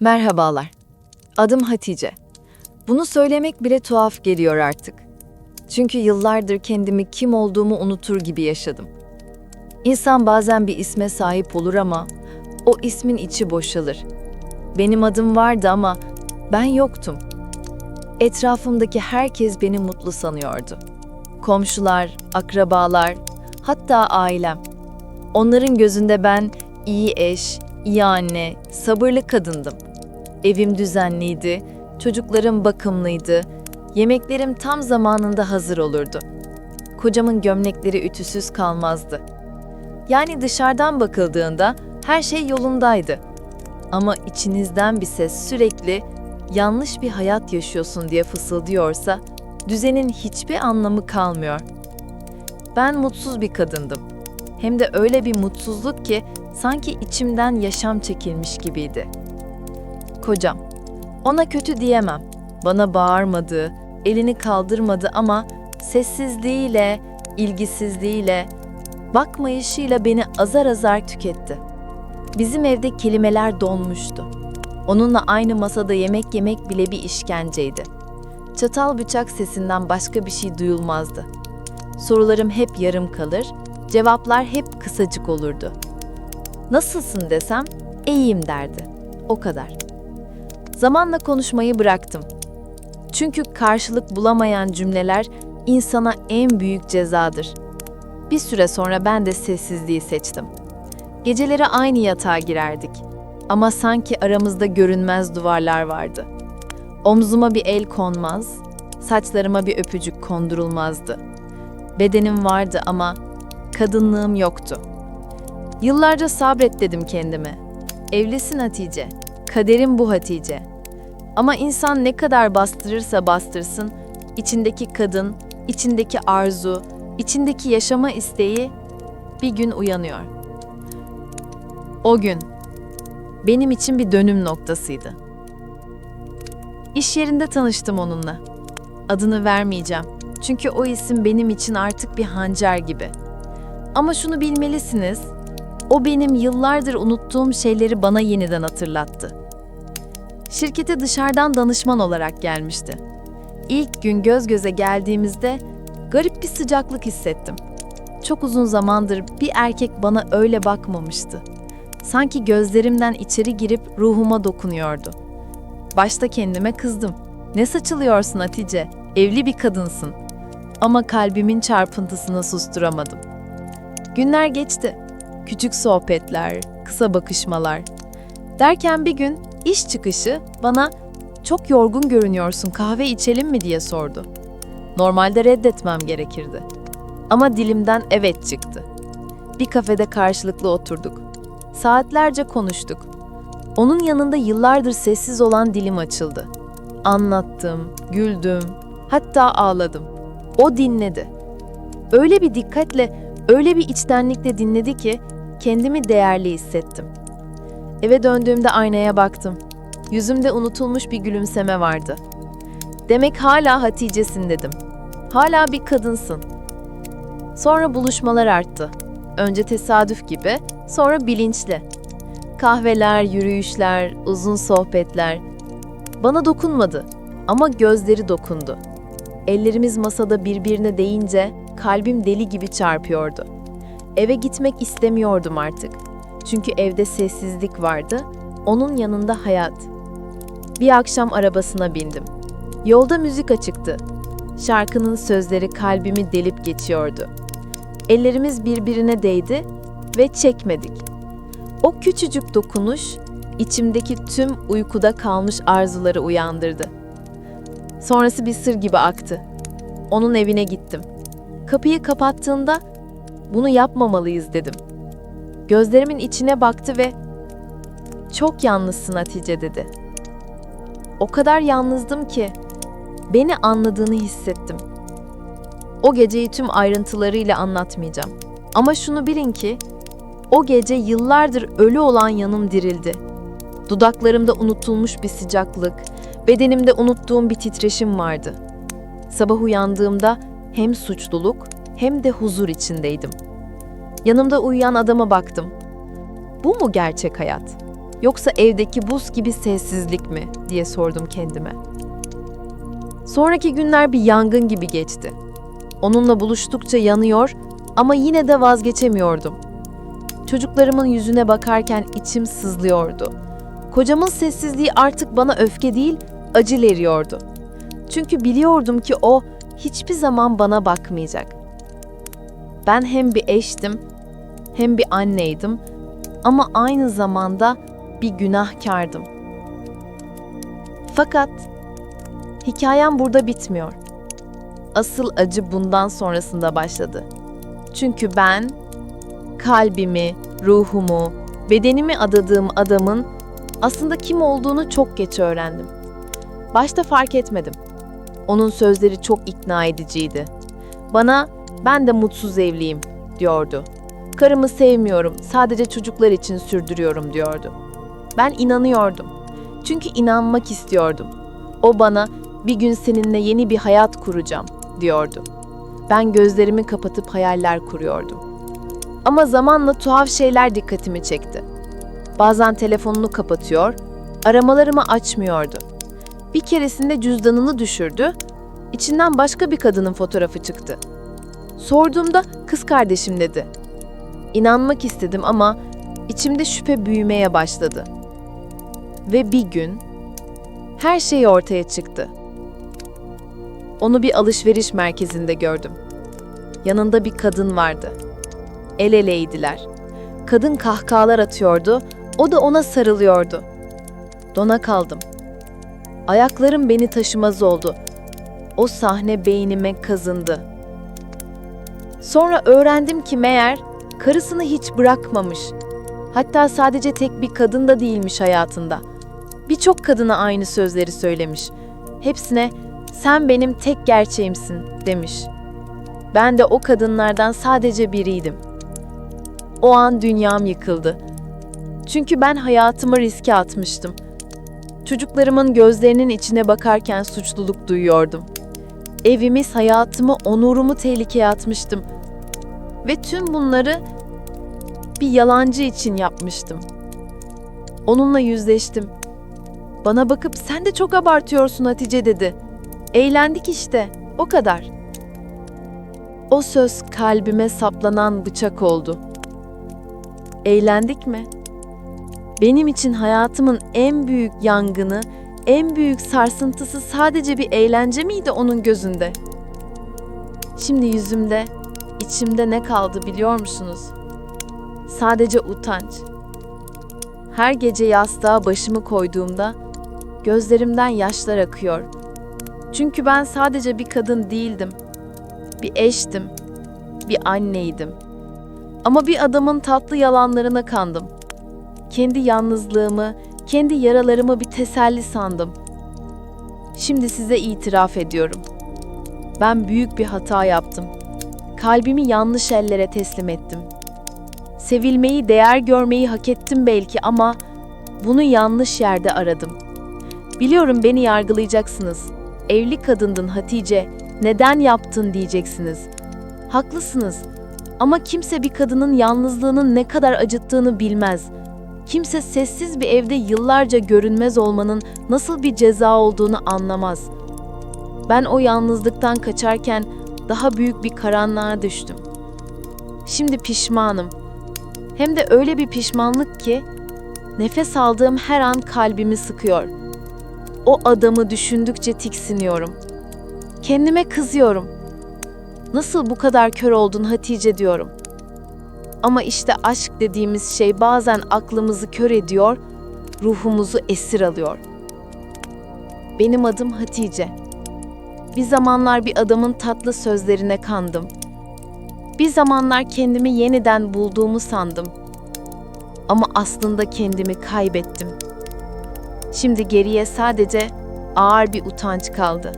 Merhabalar. Adım Hatice. Bunu söylemek bile tuhaf geliyor artık. Çünkü yıllardır kendimi kim olduğumu unutur gibi yaşadım. İnsan bazen bir isme sahip olur ama o ismin içi boşalır. Benim adım vardı ama ben yoktum. Etrafımdaki herkes beni mutlu sanıyordu. Komşular, akrabalar, hatta ailem. Onların gözünde ben iyi eş, iyi anne, sabırlı kadındım. Evim düzenliydi, çocuklarım bakımlıydı, yemeklerim tam zamanında hazır olurdu. Kocamın gömlekleri ütüsüz kalmazdı. Yani dışarıdan bakıldığında her şey yolundaydı. Ama içinizden bir ses sürekli yanlış bir hayat yaşıyorsun diye fısıldıyorsa düzenin hiçbir anlamı kalmıyor. Ben mutsuz bir kadındım. Hem de öyle bir mutsuzluk ki sanki içimden yaşam çekilmiş gibiydi. Kocam. Ona kötü diyemem. Bana bağırmadı, elini kaldırmadı ama sessizliğiyle, ilgisizliğiyle, bakmayışıyla beni azar azar tüketti. Bizim evde kelimeler donmuştu. Onunla aynı masada yemek yemek bile bir işkenceydi. Çatal bıçak sesinden başka bir şey duyulmazdı. Sorularım hep yarım kalır, cevaplar hep kısacık olurdu. Nasılsın desem, iyiyim derdi. O kadar. Zamanla konuşmayı bıraktım. Çünkü karşılık bulamayan cümleler insana en büyük cezadır. Bir süre sonra ben de sessizliği seçtim. Geceleri aynı yatağa girerdik. Ama sanki aramızda görünmez duvarlar vardı. Omzuma bir el konmaz, saçlarıma bir öpücük kondurulmazdı. Bedenim vardı ama kadınlığım yoktu. Yıllarca sabret dedim kendime. Evlisin Hatice, kaderim bu Hatice. Ama insan ne kadar bastırırsa bastırsın, içindeki kadın, içindeki arzu, içindeki yaşama isteği bir gün uyanıyor. O gün benim için bir dönüm noktasıydı. İş yerinde tanıştım onunla. Adını vermeyeceğim. Çünkü o isim benim için artık bir hançer gibi. Ama şunu bilmelisiniz, o benim yıllardır unuttuğum şeyleri bana yeniden hatırlattı. Şirkete dışarıdan danışman olarak gelmişti. İlk gün göz göze geldiğimizde garip bir sıcaklık hissettim. Çok uzun zamandır bir erkek bana öyle bakmamıştı. Sanki gözlerimden içeri girip ruhuma dokunuyordu. Başta kendime kızdım. Ne saçılıyorsun Hatice? Evli bir kadınsın. Ama kalbimin çarpıntısını susturamadım. Günler geçti. Küçük sohbetler, kısa bakışmalar. Derken bir gün iş çıkışı bana "Çok yorgun görünüyorsun. Kahve içelim mi?" diye sordu. Normalde reddetmem gerekirdi. Ama dilimden evet çıktı. Bir kafede karşılıklı oturduk. Saatlerce konuştuk. Onun yanında yıllardır sessiz olan dilim açıldı. Anlattım, güldüm, hatta ağladım. O dinledi. Öyle bir dikkatle, öyle bir içtenlikle dinledi ki kendimi değerli hissettim. Eve döndüğümde aynaya baktım. Yüzümde unutulmuş bir gülümseme vardı. Demek hala Hatice'sin dedim. Hala bir kadınsın. Sonra buluşmalar arttı. Önce tesadüf gibi, sonra bilinçli. Kahveler, yürüyüşler, uzun sohbetler. Bana dokunmadı ama gözleri dokundu. Ellerimiz masada birbirine değince kalbim deli gibi çarpıyordu. Eve gitmek istemiyordum artık. Çünkü evde sessizlik vardı, onun yanında hayat. Bir akşam arabasına bindim. Yolda müzik açıktı. Şarkının sözleri kalbimi delip geçiyordu. Ellerimiz birbirine değdi ve çekmedik. O küçücük dokunuş içimdeki tüm uykuda kalmış arzuları uyandırdı. Sonrası bir sır gibi aktı. Onun evine gittim. Kapıyı kapattığında bunu yapmamalıyız dedim. Gözlerimin içine baktı ve çok yalnızsın Hatice dedi. O kadar yalnızdım ki beni anladığını hissettim. O geceyi tüm ayrıntılarıyla anlatmayacağım. Ama şunu bilin ki o gece yıllardır ölü olan yanım dirildi. Dudaklarımda unutulmuş bir sıcaklık, bedenimde unuttuğum bir titreşim vardı. Sabah uyandığımda hem suçluluk hem de huzur içindeydim. Yanımda uyuyan adama baktım. Bu mu gerçek hayat? Yoksa evdeki buz gibi sessizlik mi diye sordum kendime. Sonraki günler bir yangın gibi geçti. Onunla buluştukça yanıyor ama yine de vazgeçemiyordum. Çocuklarımın yüzüne bakarken içim sızlıyordu. Kocamın sessizliği artık bana öfke değil, acı veriyordu. Çünkü biliyordum ki o hiçbir zaman bana bakmayacak. Ben hem bir eştim, hem bir anneydim ama aynı zamanda bir günahkardım. Fakat hikayem burada bitmiyor. Asıl acı bundan sonrasında başladı. Çünkü ben kalbimi, ruhumu, bedenimi adadığım adamın aslında kim olduğunu çok geç öğrendim. Başta fark etmedim. Onun sözleri çok ikna ediciydi. Bana ben de mutsuz evliyim diyordu. Karımı sevmiyorum, sadece çocuklar için sürdürüyorum diyordu. Ben inanıyordum. Çünkü inanmak istiyordum. O bana bir gün seninle yeni bir hayat kuracağım diyordu. Ben gözlerimi kapatıp hayaller kuruyordum. Ama zamanla tuhaf şeyler dikkatimi çekti. Bazen telefonunu kapatıyor, aramalarımı açmıyordu. Bir keresinde cüzdanını düşürdü, içinden başka bir kadının fotoğrafı çıktı. Sorduğumda kız kardeşim dedi. İnanmak istedim ama içimde şüphe büyümeye başladı. Ve bir gün her şey ortaya çıktı. Onu bir alışveriş merkezinde gördüm. Yanında bir kadın vardı. El eleydiler. Kadın kahkahalar atıyordu, o da ona sarılıyordu. Dona kaldım. Ayaklarım beni taşımaz oldu. O sahne beynime kazındı. Sonra öğrendim ki meğer karısını hiç bırakmamış. Hatta sadece tek bir kadın da değilmiş hayatında. Birçok kadına aynı sözleri söylemiş. Hepsine sen benim tek gerçeğimsin demiş. Ben de o kadınlardan sadece biriydim. O an dünyam yıkıldı. Çünkü ben hayatımı riske atmıştım. Çocuklarımın gözlerinin içine bakarken suçluluk duyuyordum. Evimiz, hayatımı, onurumu tehlikeye atmıştım. Ve tüm bunları bir yalancı için yapmıştım. Onunla yüzleştim. Bana bakıp sen de çok abartıyorsun Hatice dedi. Eğlendik işte, o kadar. O söz kalbime saplanan bıçak oldu. Eğlendik mi? Benim için hayatımın en büyük yangını, en büyük sarsıntısı sadece bir eğlence miydi onun gözünde? Şimdi yüzümde, içimde ne kaldı biliyor musunuz? Sadece utanç. Her gece yastığa başımı koyduğumda gözlerimden yaşlar akıyor. Çünkü ben sadece bir kadın değildim. Bir eştim, bir anneydim. Ama bir adamın tatlı yalanlarına kandım. Kendi yalnızlığımı, kendi yaralarımı bir teselli sandım. Şimdi size itiraf ediyorum. Ben büyük bir hata yaptım. Kalbimi yanlış ellere teslim ettim. Sevilmeyi, değer görmeyi hak ettim belki ama bunu yanlış yerde aradım. Biliyorum beni yargılayacaksınız. Evli kadındın Hatice, neden yaptın diyeceksiniz. Haklısınız. Ama kimse bir kadının yalnızlığının ne kadar acıttığını bilmez. Kimse sessiz bir evde yıllarca görünmez olmanın nasıl bir ceza olduğunu anlamaz. Ben o yalnızlıktan kaçarken daha büyük bir karanlığa düştüm. Şimdi pişmanım. Hem de öyle bir pişmanlık ki nefes aldığım her an kalbimi sıkıyor. O adamı düşündükçe tiksiniyorum. Kendime kızıyorum. Nasıl bu kadar kör oldun Hatice diyorum. Ama işte aşk dediğimiz şey bazen aklımızı kör ediyor, ruhumuzu esir alıyor. Benim adım Hatice. Bir zamanlar bir adamın tatlı sözlerine kandım. Bir zamanlar kendimi yeniden bulduğumu sandım. Ama aslında kendimi kaybettim. Şimdi geriye sadece ağır bir utanç kaldı.